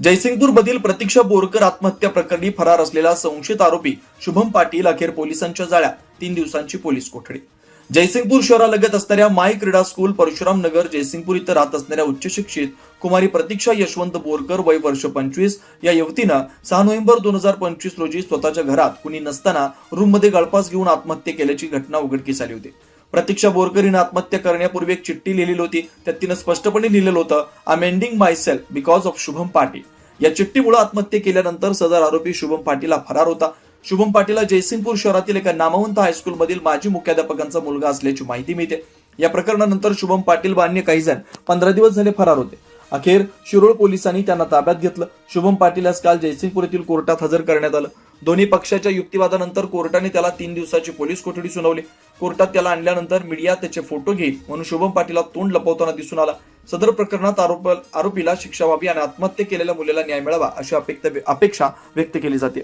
जयसिंगपूर मधील प्रतीक्षा बोरकर आत्महत्या प्रकरणी फरार असलेला संशयित आरोपी शुभम पाटील अखेर पोलिसांच्या जाळ्यात तीन दिवसांची पोलीस कोठडी. जयसिंगपूर शहरालगत असणाऱ्या माय क्रीडा स्कूल परशुराम नगर जयसिंगपूर इथं राहत असणाऱ्या उच्च शिक्षित कुमारी प्रतीक्षा यशवंत बोरकर वय वर्ष पंचवीस. या युवतीनं सहा नोव्हेंबर दोन हजार पंचवीस रोजी स्वतःच्या घरात कुणी नसताना रूममध्ये गळपास घेऊन आत्महत्या केल्याची घटना उघडकीस आली होती. प्रतीक्षा बोरकर हिनं आत्महत्या करण्यापूर्वी एक चिठ्ठी लिहिलेली होती. त्यात तिनं स्पष्टपणे लिहिलेलं होतं I ending myself because of Shubham Patil. या चिठ्ठीमुळे आत्महत्या केल्यानंतर सदर आरोपी शुभम पाटील हा फरार होता. शुभम पाटील हा जयसिंगपूर शहरातील एका नामवंत हायस्कूलमधील माजी मुख्याध्यापकांचा मुलगा असल्याची माहिती मिळते. या प्रकरणानंतर शुभम पाटील व अन्य काही जण पंधरा दिवस झाले फरार होते. अखेर शिरोळ पोलिसांनी त्यांना ताब्यात घेतलं. शुभम पाटील यास काल जयसिंगपूर येथील कोर्टात हजर करण्यात आलं. दोन्ही पक्षाच्या युक्तिवादानंतर कोर्टाने त्याला तीन दिवसाची पोलीस कोठडी सुनावली. कोर्टात त्याला आणल्यानंतर मीडिया त्याचे फोटो घेईल म्हणून शुभम पाटीलला तोंड लपवताना दिसून आला. सदर प्रकरणात आरोप आरोपीला शिक्षा व्हावी आणि आत्महत्या केलेल्या मुलीला न्याय मिळावा अशी अपेक्षा अपेक्षा व्यक्त केली जाते.